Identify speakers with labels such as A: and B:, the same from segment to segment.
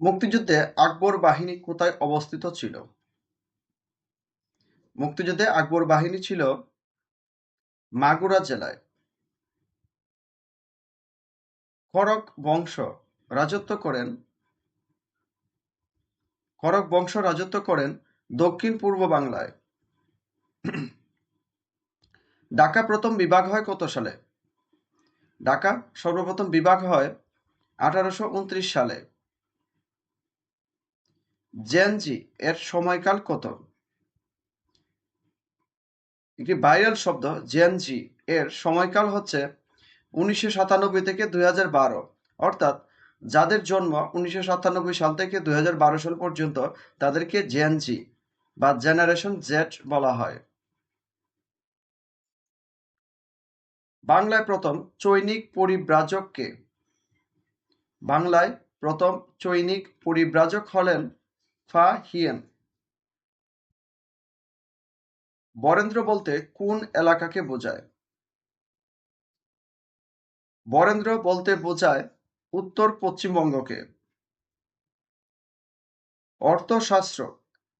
A: মুক্তিযুদ্ধে আকবর বাহিনী কোথায় অবস্থিত ছিল? মুক্তিযুদ্ধে আকবর বাহিনী ছিল মাগুরা জেলায়। খড়ক বংশ রাজত্ব করেন খড়ক বংশ রাজত্ব করেন দক্ষিণ পূর্ব বাংলায়। ঢাকা প্রথম বিভাগ হয় কত সালে? ঢাকা সর্বপ্রথম বিভাগ হয় আঠারোশো উনত্রিশ সালে। জেনজি, এর সময়কাল কত? একটি ভাইরাল শব্দ, জেনজি, এর সময়কাল হচ্ছে উনিশশো সাতানব্বই থেকে দুই বারো। অর্থাৎ যাদের জন্ম উনিশশো সাতানব্বই সাল থেকে দুই হাজার বারো সাল পর্যন্ত, তাদেরকে জেনজি বা জেনারেশন জেড বলা হয়। বাংলায় প্রথম চৈনিক পরিব্রাজককে, বাংলায় প্রথম চৈনিক পরিব্রাজক হলেন ফা হিয়েন। বরেন্দ্র বলতে কোন এলাকাকে বোঝায়? বরেন্দ্র বলতে বোঝায় উত্তর পশ্চিমবঙ্গকে। অর্থশাস্ত্র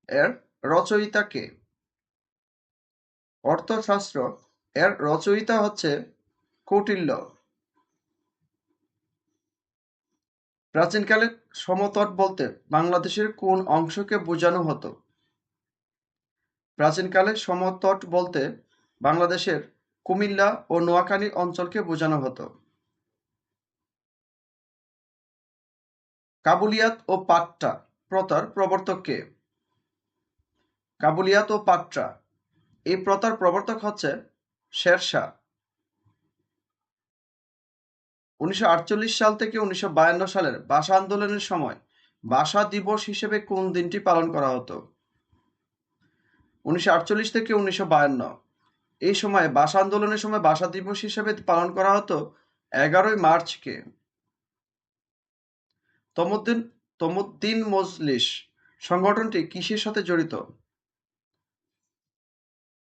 A: এর রচয়িতা কে? অর্থশাস্ত্র এর রচয়িতা হচ্ছে কৌটিল্য। প্রাচীনকালে সমতট বলতে বাংলাদেশের কোন অংশকে বোঝানো হতো? প্রাচীনকালে সমতট বলতে বাংলাদেশের কুমিল্লা ও নোয়াখালী অঞ্চলকে বোঝানো হতো। কাবুলিয়াত ও পাট্টা প্রথার প্রবর্তক কে? কাবুলিয়াত ও পাট্টা। এই প্রথার প্রবর্তক হচ্ছে শেরশাহ। উনিশশো আটচল্লিশ সাল থেকে উনিশশো বায়ান্ন সালের ভাষা আন্দোলনের সময় ভাষা দিবস হিসেবে কোন দিনটি পালন করা হতো? উনিশশো থেকে উনিশশো বায়ান্ন। এই সময় ভাষা আন্দোলনের সময় ভাষা দিবস হিসেবে পালন করা হতো এগারোই মার্চকে। তমুদ্দিন তমুদ্দিন মজলিস সংগঠনটি কিসের সাথে জড়িত?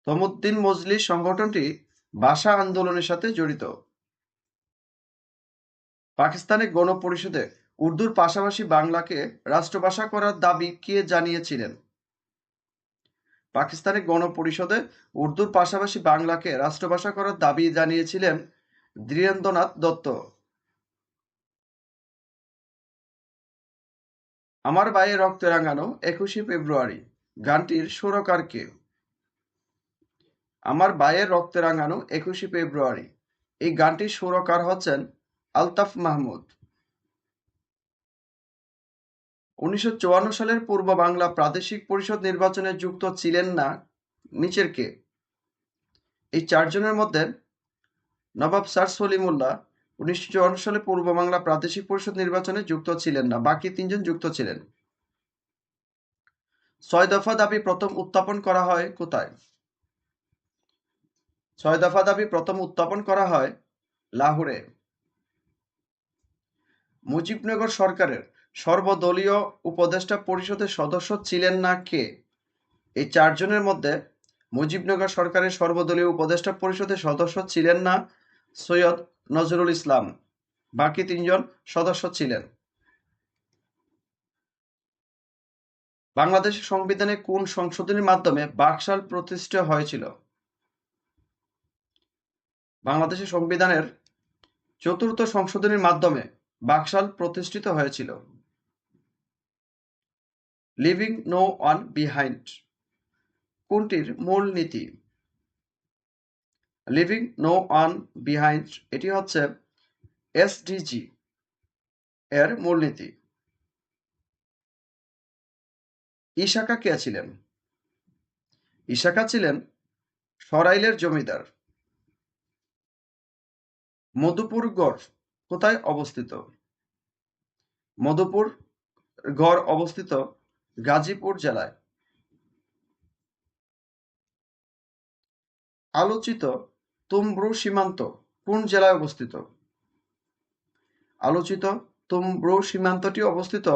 A: তমুদ্দিন মজলিস সংগঠনটি ভাষা আন্দোলনের সাথে জড়িত। পাকিস্তানের গণপরিষদে উর্দুর পাশাপাশি বাংলাকে রাষ্ট্রভাষা করার দাবি কে জানিয়েছিলেন? পাকিস্তানের গণপরিষদে উর্দুর পাশাপাশি বাংলাকে রাষ্ট্রভাষা করার দাবি জানিয়েছিলেন ধীরেন্দ্রনাথ দত্ত। আমার বায়ে রক্ত রাঙানো একুশে ফেব্রুয়ারি, গানটির সুরকার কে? আমার বায়ের রক্তে রাঙানো একুশে ফেব্রুয়ারি, এই গানটির সুরকার হচ্ছেন আলতাফ মাহমুদ। উনিশশো সালের পূর্ব বাংলা প্রাদেশিক পরিষদ নির্বাচনে যুক্ত ছিলেন না, নিচের কে? এই চারজনের মধ্যে নবাব সার সলিমুল্লাহ উনিশশো চুয়ান্ন সালে পূর্ব বাংলা প্রাদেশিক পরিষদ নির্বাচনে যুক্ত ছিলেন না, বাকি তিনজন যুক্ত ছিলেন। ছয় দফা দাবি প্রথম উত্থাপন করা হয় কোথায়? ছয় দফা দাবি প্রথম উত্থাপন করা হয় লাহোরে। মুজিবনগর সরকারের সর্বদলীয় উপদেষ্টা পরিষদের সদস্য ছিলেন না কে? এই চারজনের মধ্যে মুজিবনগর সরকারের সর্বদলীয় উপদেষ্টা পরিষদের সদস্য ছিলেন না সৈয়দ নজরুল ইসলাম। বাকি তিনজন সদস্য ছিলেন। বাংলাদেশের সংবিধানে কোন সংশোধনীর মাধ্যমে বাকশাল প্রতিষ্ঠা হয়েছিল? বাংলাদেশের সংবিধানের চতুর্থ সংশোধনীর মাধ্যমে বাকশাল প্রতিষ্ঠিত হয়েছিল। লিভিং নো ওয়ান বিহাইন্ড কোনটির মূল নীতি? লিভিং নো ওয়ান বিহাইন্ড এটি হচ্ছে এসডিজি এর মূলনীতি ইশাকা কে ছিলেন? ইশাকা ছিলেন সরাইলের জমিদার। মধুপুর গড় কোথায় অবস্থিত? মধুপুর গড় অবস্থিত গাজীপুর জেলায়। আলোচিত তুমব্রু সীমান্ত কোন জেলায় অবস্থিত? আলোচিত তুমব্রু সীমান্তটি অবস্থিত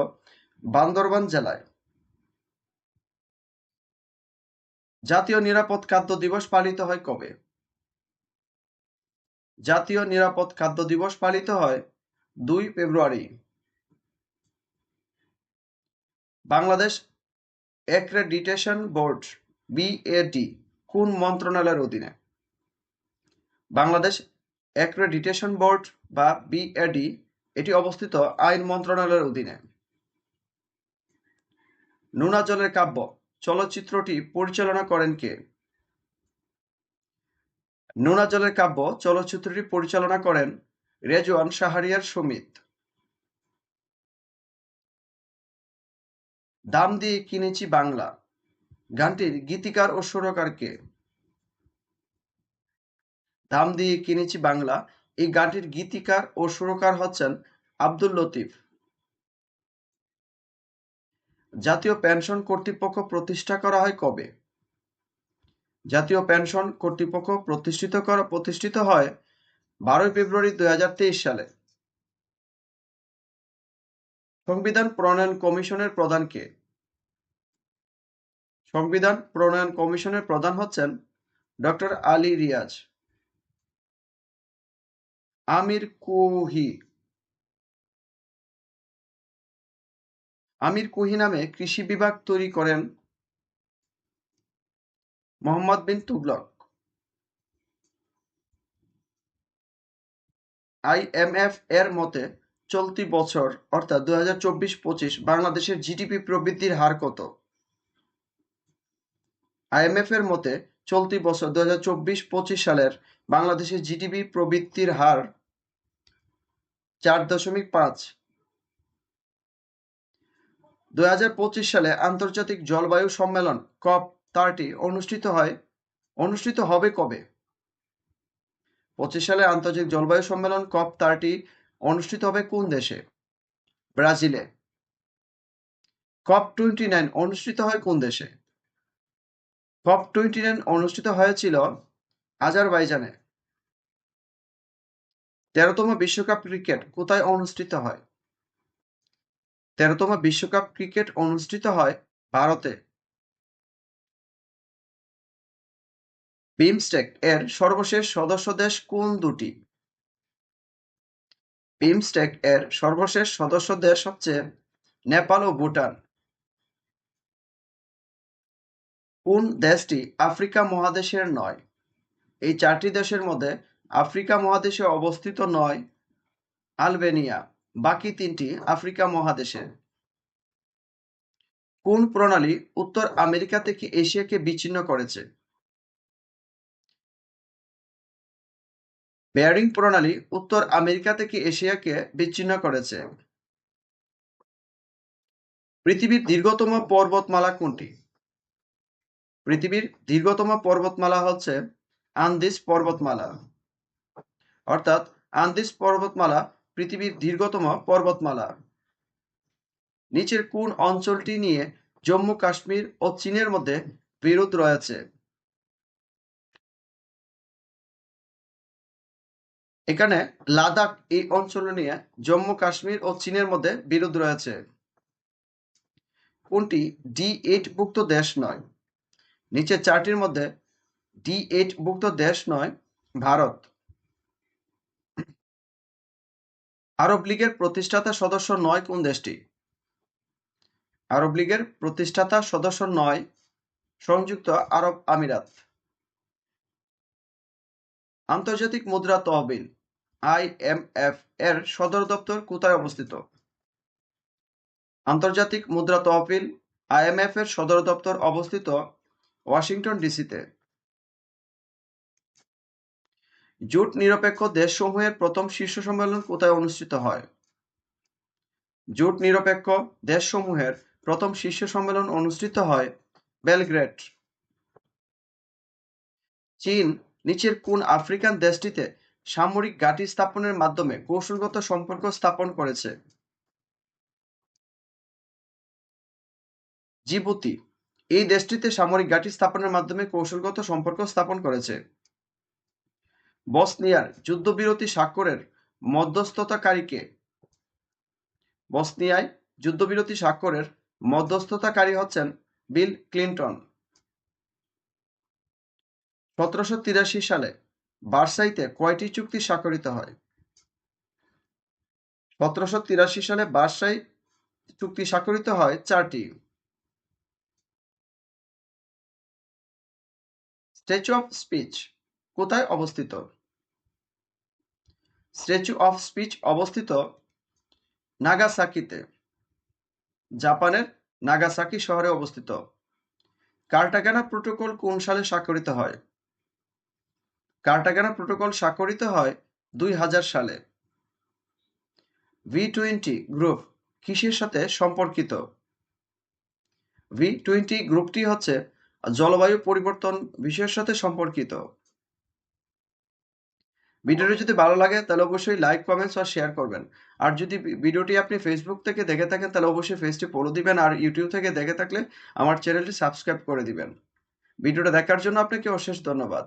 A: বান্দরবান জেলায়। জাতীয় নিরাপদ খাদ্য দিবস পালিত হয় কবে? জাতীয় নিরাপদ খাদ্য দিবস পালিত হয় দুই ফেব্রুয়ারি। বাংলাদেশ অ্যাক্রেডিটেশন বোর্ড বিএডি কোন মন্ত্রণালয়ের অধীনে? বাংলাদেশ অ্যাক্রেডিটেশন বোর্ড বা বিএডি এটি অবস্থিত আইন মন্ত্রণালয়ের অধীনে। নোনা জলের কাব্য, চলচ্চিত্রটি পরিচালনা করেন কে? নোনা জলের কাব্য চলচ্চিত্রটি পরিচালনা করেন রেজওয়ান শাহরিয়ার সমিত। দাম দিয়ে কিনেছি বাংলা। গানটির গীতিকার ও সুরকার কে? দাম দিয়ে কিনেছি বাংলা। এই গানটির গীতিকার ও সুরকার হচ্ছেন আব্দুল লতিফ। জাতীয় পেনশন কর্তৃপক্ষ প্রতিষ্ঠা করা হয় কবে? জাতীয় পেনশন কর্তৃপক্ষ প্রতিষ্ঠিত করা, প্রতিষ্ঠিত হয় বারোই ফেব্রুয়ারি দুই হাজার তেইশ সালে। সংবিধান প্রণয়ন কমিশনের প্রধান কে? সংবিধান প্রণয়ন কমিশনের প্রধান হচ্ছেন ডক্টর আলী রিয়াজ। আমির কুহি। আমির কুহি নামে কৃষি বিভাগ তৈরি করেন মোহাম্মদ বিন তুগলক। আইএমএফ এর মতে, চলতি বছর, অর্থাৎ দুই হাজার চব্বিশ পঁচিশ, বাংলাদেশের জিডিপি প্রবৃদ্ধির হার কত? আইএমএফ এর মতে, চলতি বছর, দুই হাজার চব্বিশ পঁচিশ সালের বাংলাদেশের জিডিপি প্রবৃদ্ধির হার চার দশমিক পাঁচ। পঁচিশ সালে আন্তর্জাতিক জলবায়ু সম্মেলন, কপ থার্টি অনুষ্ঠিত হয়, অনুষ্ঠিত হবে কবে? পঁচিশ সালে আন্তর্জাতিক জলবায়ু সম্মেলন কপ থার্টি অনুষ্ঠিত হবে কোন দেশে? ব্রাজিলে। কপ টোয়েন্টি নাইন অনুষ্ঠিত হয় কোন দেশে? কপ টোয়েন্টি নাইন অনুষ্ঠিত হয়েছিল আজারবাইজানে। তেরোতম বিশ্বকাপ ক্রিকেট কোথায় অনুষ্ঠিত হয়? তেরোতম বিশ্বকাপ ক্রিকেট অনুষ্ঠিত হয় ভারতে। বিমস্টেক এর সর্বশেষ সদস্য দেশ কোন দুটি? বিমস্টেক এর সর্বশেষ সদস্য দেশ হচ্ছে নেপাল ও ভুটান। কোন দেশটি আফ্রিকা মহাদেশের নয়? এই চারটি দেশের মধ্যে আফ্রিকা মহাদেশে অবস্থিত নয়, আলবেনিয়া। বাকি তিনটি আফ্রিকা মহাদেশে। কোন প্রণালী উত্তর আমেরিকা থেকে এশিয়াকে বিচ্ছিন্ন করেছে? বেয়ারিং প্রণালী উত্তর আমেরিকা থেকে এশিয়াকে বিচ্ছিন্ন করেছে। পৃথিবীর দীর্ঘতম পর্বতমালা কোনটি? পৃথিবীর দীর্ঘতম পর্বতমালা হচ্ছে আন্দিস পর্বতমালা। অর্থাৎ আন্দিস পর্বতমালা পৃথিবীর দীর্ঘতম পর্বতমালা। নিচের কোন অঞ্চলটি নিয়ে জম্মু কাশ্মীর ও চীনের মধ্যে বিরোধ রয়েছে? এখানে লাদাখ এই অঞ্চল নিয়ে জম্মু, কাশ্মীর ও চীনের মধ্যে বিরোধ রয়েছে। কোনটি? ডি এইট ভুক্ত দেশ নয়। নিচে চারটির মধ্যে ডি এইট ভুক্ত দেশ নয়, ভারত। আরব লীগের প্রতিষ্ঠাতা সদস্য নয় কোন দেশটি? আরব লীগের প্রতিষ্ঠাতা সদস্য নয়, সংযুক্ত আরব আমিরাত। আন্তর্জাতিক মুদ্রা তহবিল আইএমএফ এর সদর দপ্তর কোথায় অবস্থিত? আন্তর্জাতিক মুদ্রা তহবিল আইএমএফ এর সদর দপ্তর অবস্থিত ওয়াশিংটন ডিসিতে। জোট নিরপেক্ষ দেশসমূহের প্রথম শীর্ষ সম্মেলন কোথায় অনুষ্ঠিত হয়? জোট নিরপেক্ষ দেশসমূহের প্রথম শীর্ষ সম্মেলন অনুষ্ঠিত হয় বেলগ্রেড। চীন নিচের কোন আফ্রিকান দেশটিতে সামরিক ঘাঁটি স্থাপনের মাধ্যমে কৌশলগত সম্পর্ক স্থাপন করেছে? জিবুতি। এই দেশটিতে সামরিক ঘাঁটি স্থাপনের মাধ্যমে কৌশলগত সম্পর্ক স্থাপন করেছে। বসনিয়ার যুদ্ধবিরতি স্বাক্ষরের মধ্যস্থতাকারীকে। বসনিয়ায় যুদ্ধবিরতি স্বাক্ষরের মধ্যস্থতাকারী হচ্ছেন বিল ক্লিন্টন। সতেরোশো তিরাশি সালে বার্সাইতে কয়টি চুক্তি স্বাক্ষরিত হয়? সতেরোশো তিরাশি সালে বার্সাই চুক্তি স্বাক্ষরিত হয় চারটি। স্ট্যাচু অফ স্পিচ কোথায় অবস্থিত? স্ট্যাচু অফ স্পিচ অবস্থিত নাগাসাকিতে, জাপানের নাগাসাকি শহরে অবস্থিত। কার্টাগানা প্রোটোকল কোন সালে স্বাক্ষরিত হয়? কার্টাগানা প্রোটোকল স্বাক্ষরিত হয় দুই হাজার সালে। ভি টোয়েন্টি গ্রুপ কিসের সাথে সম্পর্কিত? ভি টোয়েন্টি গ্রুপটি হচ্ছে জলবায়ু পরিবর্তন বিষয়ের সাথে সম্পর্কিত। ভিডিওটি যদি ভালো লাগে, তাহলে অবশ্যই লাইক, কমেন্টস আর শেয়ার করবেন। আর যদি ভিডিওটি আপনি ফেসবুক থেকে দেখে থাকেন, তাহলে অবশ্যই ফেসটি ফলো দিবেন আর ইউটিউব থেকে দেখে থাকলে আমার চ্যানেলটি সাবস্ক্রাইব করে দিবেন। ভিডিওটা দেখার জন্য আপনাকে অশেষ ধন্যবাদ।